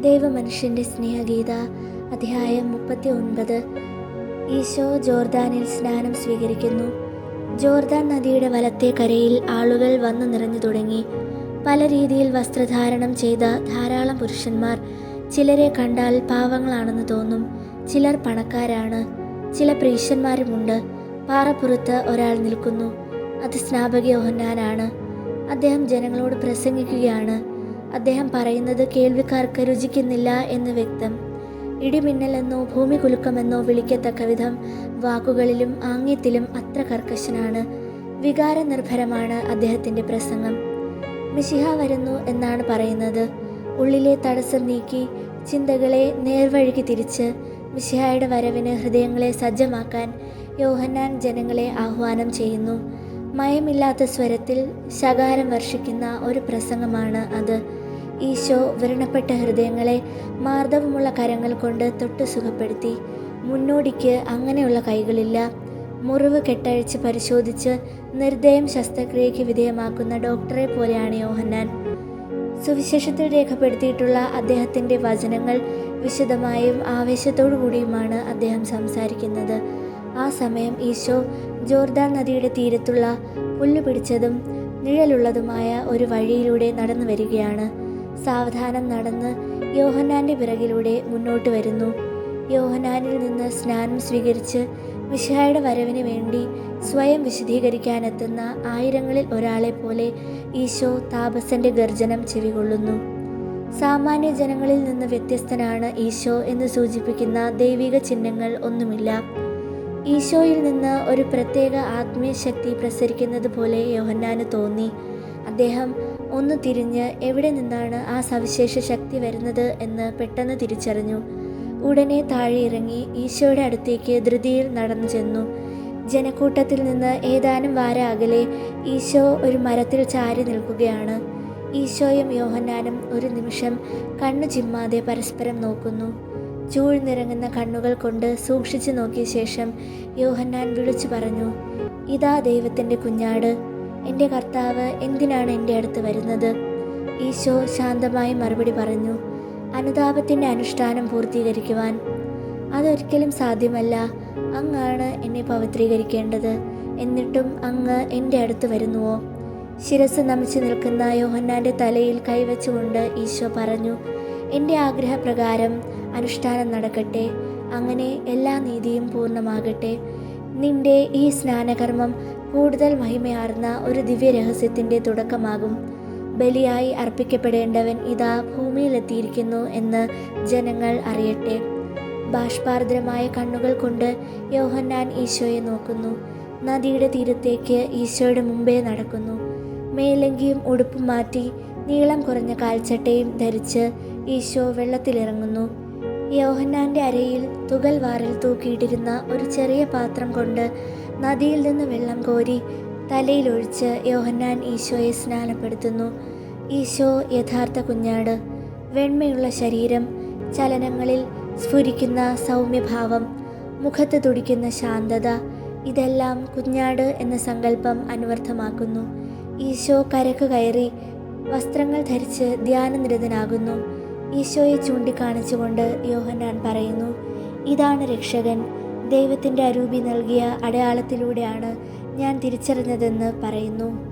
ദൈവമനുഷ്യന്റെ സ്നേഹഗീത അധ്യായം മുപ്പത്തി ഒൻപത് ഈശോ ജോർദാനിൽ സ്നാനം സ്വീകരിക്കുന്നു. ജോർദാൻ നദിയുടെ വലത്തെ കരയിൽ ആളുകൾ വന്നു നിറഞ്ഞു തുടങ്ങി. പല രീതിയിൽ വസ്ത്രധാരണം ചെയ്ത ധാരാളം പുരുഷന്മാർ ചിലരെ കണ്ടാൽ പാവങ്ങളാണെന്ന് തോന്നും. ചിലർ പണക്കാരാണ്. ചില പ്രീശന്മാരുമുണ്ട്. പാറപ്പുറത്ത് ഒരാൾ നിൽക്കുന്നു. അത് സ്നാപക യോഹന്നാനാണ് അദ്ദേഹം ജനങ്ങളോട് പ്രസംഗിക്കുകയാണ്. അദ്ദേഹം പറയുന്നത് കേൾവിക്കാർക്ക് രുചിക്കുന്നില്ല എന്ന് വ്യക്തം. ഇടിമിന്നലെന്നോ ഭൂമി കുലുക്കമെന്നോ വിളിക്കത്തക്ക വിധം വാക്കുകളിലും ആംഗ്യത്തിലും അത്ര കർക്കശനാണ്. വികാരനിർഭരമാണ് അദ്ദേഹത്തിന്റെ പ്രസംഗം. മിശിഹ വരുന്നു എന്നാണ് പറയുന്നത്. ഉള്ളിലെ തടസ്സം നീക്കി ചിന്തകളെ നേർവഴിക്ക് തിരിച്ച് മിശിഹായുടെ വരവിന് ഹൃദയങ്ങളെ സജ്ജമാക്കാൻ യോഹന്നാൻ ജനങ്ങളെ ആഹ്വാനം ചെയ്യുന്നു. മയമില്ലാത്ത സ്വരത്തിൽ ശകാരം വർഷിക്കുന്ന ഒരു പ്രസംഗമാണ് അത്. ഈശോ വ്രണപ്പെട്ട ഹൃദയങ്ങളെ മാർദ്ദവമുള്ള കരങ്ങൾ കൊണ്ട് തൊട്ട് സുഖപ്പെടുത്തി. മുന്നോടിക്ക് അങ്ങനെയുള്ള കൈകളില്ല. മുറിവ് കെട്ടഴിച്ച് പരിശോധിച്ച് നിർദ്ദയം ശസ്ത്രക്രിയയ്ക്ക് വിധേയമാക്കുന്ന ഡോക്ടറെ പോലെയാണ് യോഹന്നാൻ. സുവിശേഷത്തിൽ രേഖപ്പെടുത്തിയിട്ടുള്ള അദ്ദേഹത്തിന്റെ വചനങ്ങൾ വിശദമായും ആവേശത്തോടു കൂടിയുമാണ് അദ്ദേഹം സംസാരിക്കുന്നത്. ആ സമയം ഈശോ ജോർദാൻ നദിയുടെ തീരത്തുള്ള പുല്ല് പിടിച്ചതും നിഴലുള്ളതുമായ ഒരു വഴിയിലൂടെ നടന്നു വരികയാണ് സാവധാനം നടന്ന് യോഹനാന്റെ പിറകിലൂടെ മുന്നോട്ട് വരുന്നു. യോഹനാനിൽ നിന്ന് സ്നാനം സ്വീകരിച്ച് മിശിഹായുടെ വരവിന് വേണ്ടി സ്വയം വിശദീകരിക്കാനെത്തുന്ന ആയിരങ്ങളിൽ ഒരാളെ പോലെ ഈശോ താപസന്റെ ഗർജനം ചെവികൊള്ളുന്നു. സാമാന്യ ജനങ്ങളിൽ നിന്ന് വ്യത്യസ്തനാണ് ഈശോ എന്ന് സൂചിപ്പിക്കുന്ന ദൈവിക ചിഹ്നങ്ങൾ ഒന്നുമില്ല. ഈശോയിൽ നിന്ന് ഒരു പ്രത്യേക ആത്മീയ ശക്തി പ്രസരിക്കുന്നത് പോലെ യോഹന്നാന് തോന്നി. അദ്ദേഹം ഒന്ന് തിരിഞ്ഞ് എവിടെ നിന്നാണ് ആ സവിശേഷ ശക്തി വരുന്നത് എന്ന് പെട്ടെന്ന് തിരിച്ചറിഞ്ഞു. ഉടനെ താഴെ ഇറങ്ങി ഈശോയുടെ അടുത്തേക്ക് ധൃതിയിൽ നടന്നു ചെന്നു. ജനക്കൂട്ടത്തിൽ നിന്ന് ഏതാനും വാര അകലെ ഈശോ ഒരു മരത്തിൽ ചാരി നിൽക്കുകയാണ്. ഈശോയും യോഹന്നാനും ഒരു നിമിഷം കണ്ണു ചിമ്മാതെ പരസ്പരം നോക്കുന്നു. ചൂഴ്ന്നിറങ്ങുന്ന കണ്ണുകൾ കൊണ്ട് സൂക്ഷിച്ചു നോക്കിയ ശേഷം യോഹന്നാൻ വിളിച്ചു പറഞ്ഞു ഇതാ ദൈവത്തിന്റെ കുഞ്ഞാട് എന്റെ കർത്താവ് എന്തിനാണ് എന്റെ അടുത്ത് വരുന്നത്? ഈശോ ശാന്തമായി മറുപടി പറഞ്ഞു അനുതാപത്തിന്റെ അനുഷ്ഠാനം പൂർത്തീകരിക്കുവാൻ. അതൊരിക്കലും സാധ്യമല്ല. അങ്ങാണ് എന്നെ പവിത്രീകരിക്കേണ്ടത്. എന്നിട്ടും അങ്ങ് എന്റെ അടുത്ത് വരുന്നുവോ? ശിരസ് നമിച്ചു നിൽക്കുന്ന യോഹന്നാന്റെ തലയിൽ കൈവച്ചുകൊണ്ട് ഈശോ പറഞ്ഞു എന്റെ ആഗ്രഹപ്രകാരം അനുഷ്ഠാനം നടക്കട്ടെ. അങ്ങനെ എല്ലാ നീതിയും പൂർണമാകട്ടെ. നിന്റെ ഈ സ്നാനകർമ്മം കൂടുതൽ മഹിമയാർന്ന ഒരു ദിവ്യ രഹസ്യത്തിന്റെ തുടക്കമാകും. ബലിയായി അർപ്പിക്കപ്പെടേണ്ടവൻ ഇതാ ഭൂമിയിലെത്തിയിരിക്കുന്നു എന്ന് ജനങ്ങൾ അറിയട്ടെ. ബാഷ്പാർദ്രമായ കണ്ണുകൾ കൊണ്ട് യോഹന്നാൻ ഈശോയെ നോക്കുന്നു. നദിയുടെ തീരത്തേക്ക് ഈശോയുടെ മുമ്പേ നടക്കുന്നു. മേലങ്കിയും ഉടുപ്പും മാറ്റി നീളം കുറഞ്ഞ കാൽച്ചട്ടയും ധരിച്ച് ഈശോ വെള്ളത്തിലിറങ്ങുന്നു. യോഹന്നാന്റെ അരയിൽ തുകൽ വാറിൽ തൂക്കിയിട്ടിരുന്ന ഒരു ചെറിയ പാത്രം കൊണ്ട് നദിയിൽ നിന്ന് വെള്ളം കോരി തലയിലൊഴിച്ച് യോഹന്നാൻ ഈശോയെ സ്നാനപ്പെടുത്തുന്നു. ഈശോ യഥാർത്ഥ കുഞ്ഞാട്. വെണ്മയുള്ള ശരീരം ചലനങ്ങളിൽ സ്ഫുരിക്കുന്ന സൗമ്യഭാവം മുഖത്ത് തുടിക്കുന്ന ശാന്തത ഇതെല്ലാം കുഞ്ഞാട് എന്ന സങ്കല്പം അന്വർത്ഥമാക്കുന്നു. ഈശോ കരക്ക് കയറി വസ്ത്രങ്ങൾ ധരിച്ച് ധ്യാനനിരതനാകുന്നു. ഈശോയെ ചൂണ്ടിക്കാണിച്ചുകൊണ്ട് യോഹന്നാൻ പറയുന്നു ഇതാണ് രക്ഷകൻ. ദൈവത്തിന്റെ അരൂപി നൽകിയ അടയാളത്തിലൂടെയാണ് ഞാൻ തിരിച്ചറിഞ്ഞതെന്ന് പറയുന്നു.